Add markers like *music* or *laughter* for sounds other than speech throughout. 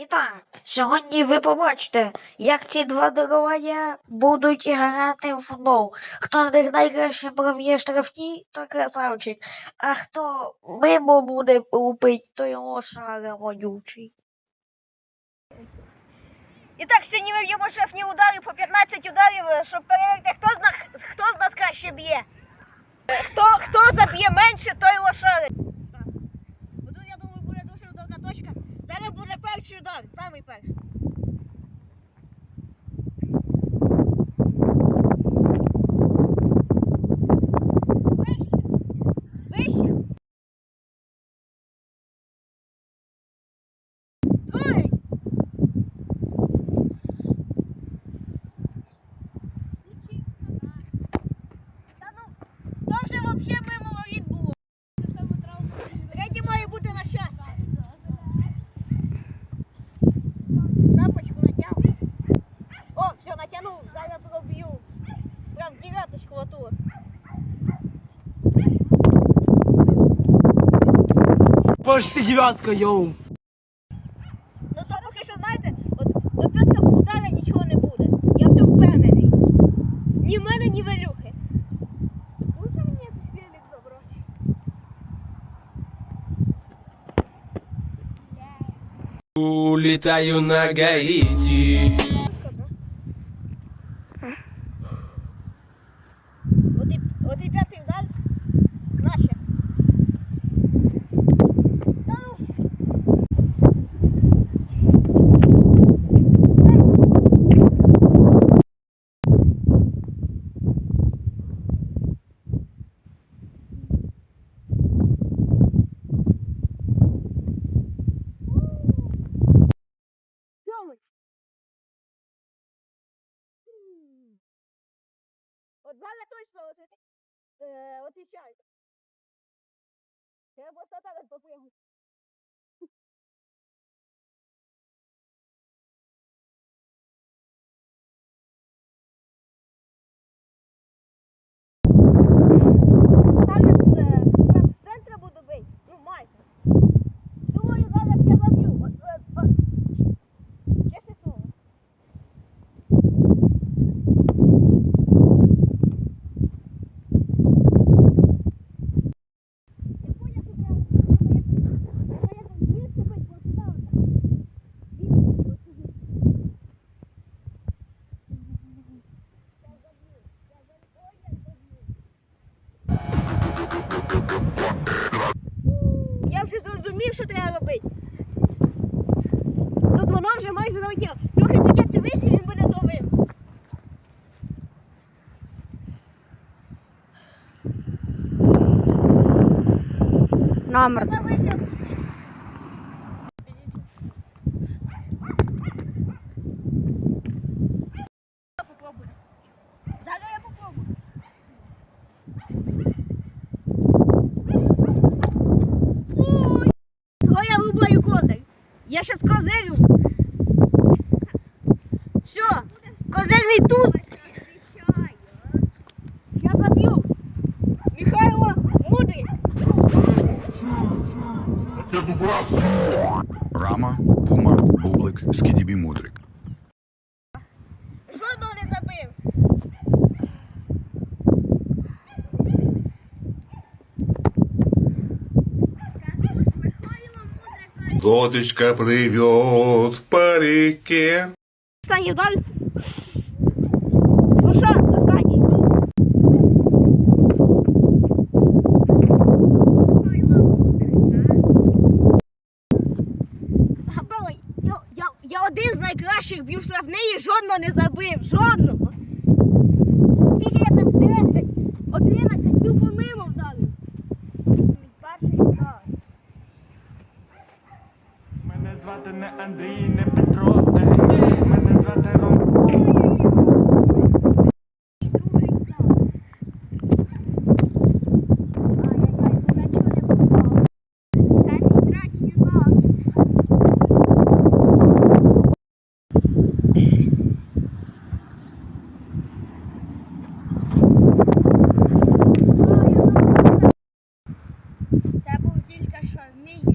І так, сьогодні ви побачите, як ці два дарування будуть грати в футбол. Хто з них найкраще проб'є штрафні, то красавчик. А хто мимо буде лупить, то його шара вонючий. І так, сьогодні ми б'ємо шефні удари по 15 ударів, е, щоб перевірити, хто з нас, хто з нас краще б'є. Хто, хто заб'є менше, той лошарить. Так. Отут, я думаю, буде дуже удобна точка. Зараз буде перший удар, самий Почти девятка, йоу. Ну то поки що, знаєте, от до п'ятого удара нічого не буде. Я все впевнений. Ні в мене, ні в Ілюхи. Може мені якийсь велик забрати? Улетаю на Гаити. От точно от, е, отвечаю. Я просто так от попрыгну. Зараз е, прям з центра буду бити. Ну, майже. Думаю, зараз я заб'ю. От, от, от. Чесне слово. Я понял, що треба. Треба якось звідси бить, бо туди отак. Звідси, ось сюди. Я заб'ю. Я заб'ю. Ой, я заб'ю. Я вже зрозумів, що треба робити. Тут воно вже майже залетіло. Трохи підняти вище, він буде зловив. Номер. Та вище опусти. Я попробую. Зараз я попробую. Ой! О, я козир. Я щас козирю. Все, козирний тут. Пума, Бублик, Скідібі Мудрик. Жодного не забив. Лодочка пливет по реке. Останній удар. Ну шанс Один з найкращих бів штрафний і жодного не забив. Жодного. Скільки я там 10, 11, тупо мимо вдарив. Перший. Мене звати не Андрій, не aquele cachorro. Meio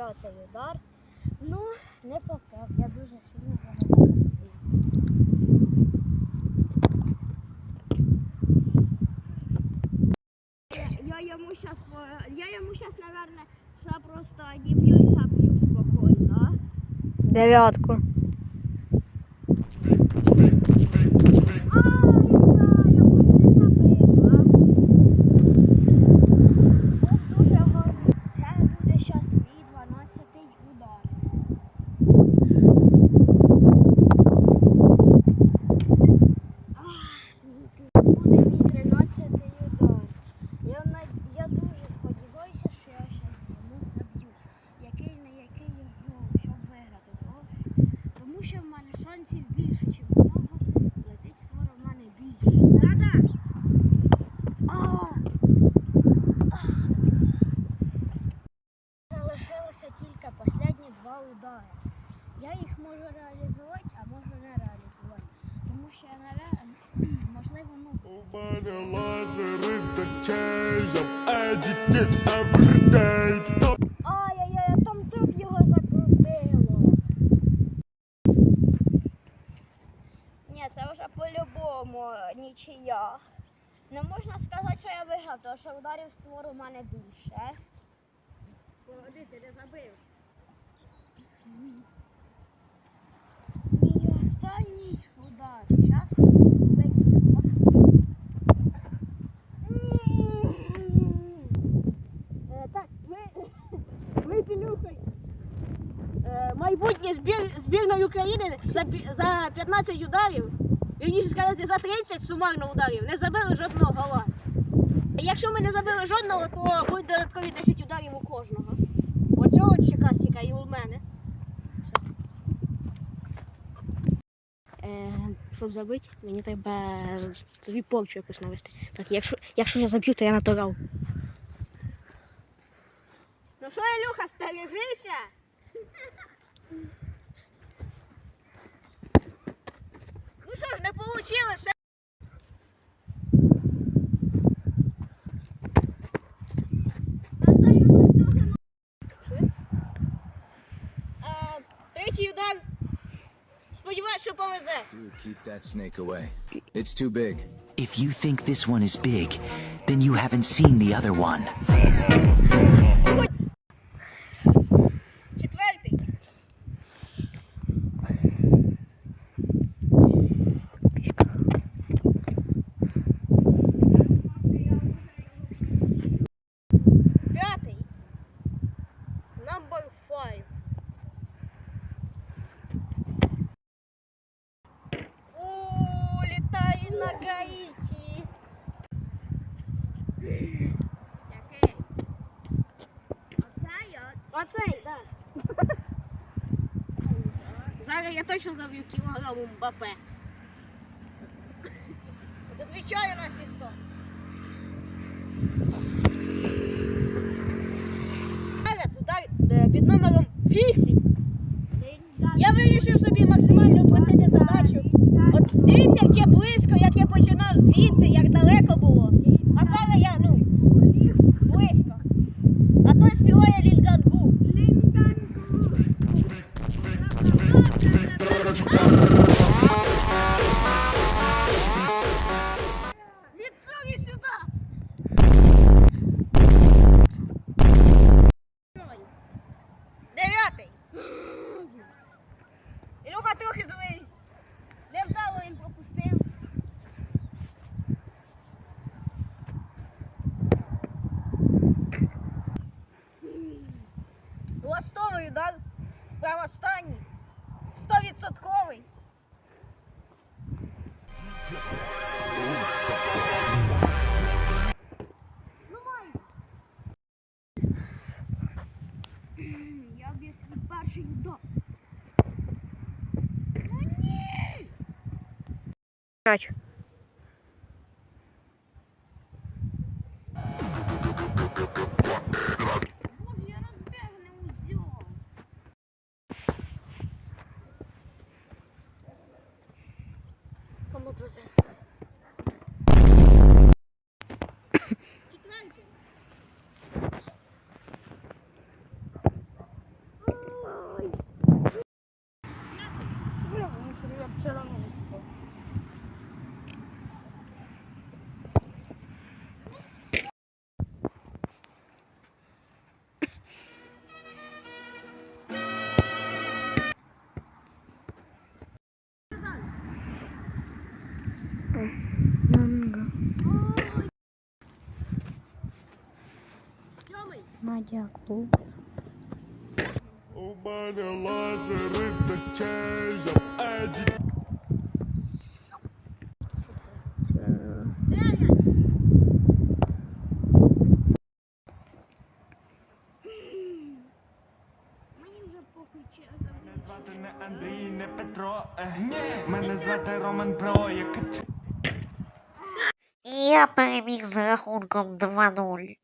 Дев'ятий удар. Ну, не попав, я дуже сильно закрутив. Я йому сейчас, я йому сейчас, наверное, все просто діб'ю і заб'ю спокійно. Дев'ятку. А, я почти забила. Був дуже гарний. Це буде зараз мій 12-й удар. Ах, Зараз буде мій 13-й удар. Я, над- я дуже сподіваюся, що я зараз йому заб'ю. Який на який його, щоб виграти. Тому- Тому що в мене шансів більше, ніж у нього. Летить створ у мене більше. Да-да! Залишилося тільки останні два удари. Я їх можу реалізувати, а можу не реалізувати. Тому що *clears throat* можливо, ну, У мене лазери за. Ай-яй-яй, а там так його закрутило. Ні, це вже по-любому нічия. Не можна сказати, що я виграв, тому що ударів створ у мене більше. Погоди, ти не забив. *laughs* Останній удар. Е, Так, ми, ми Е, Майбутнє збір, збірної України за, за 15 ударів, вірніше сказати, за 30 сумарно ударів, не забили жодного гола. Якщо ми не забили жодного, то будуть додаткові 10 ударів у кожного. Оцього чекасіка і у мене. Щоб забити, мені треба собі порчу якусь навести. Так, якщо, якщо я заб'ю, то я натурал. Ну що, Ілюха, стережися? Ну що ж, не вийшло. Третій удар. You keep that snake away. It's too big. If you think this one is big, then you haven't seen the other one. Точно заб'ю кілограм Мбапе. От Отвічаю на всі сто. Зараз удар е, під номером 8. Я вирішив собі максимально упростити задачу. От дивіться, як я близько, як я починав звідти, як далеко було. А зараз я, ну, близько. А той співає перший удар. Кач. Боже, я розбіг не узяв. Кому повезе? Мадяку. У мене лазери за чесно. Мене звати не Андрій, не Петро. Е, ні. Мене звати Роман Про, я переміг з рахунком 2-0.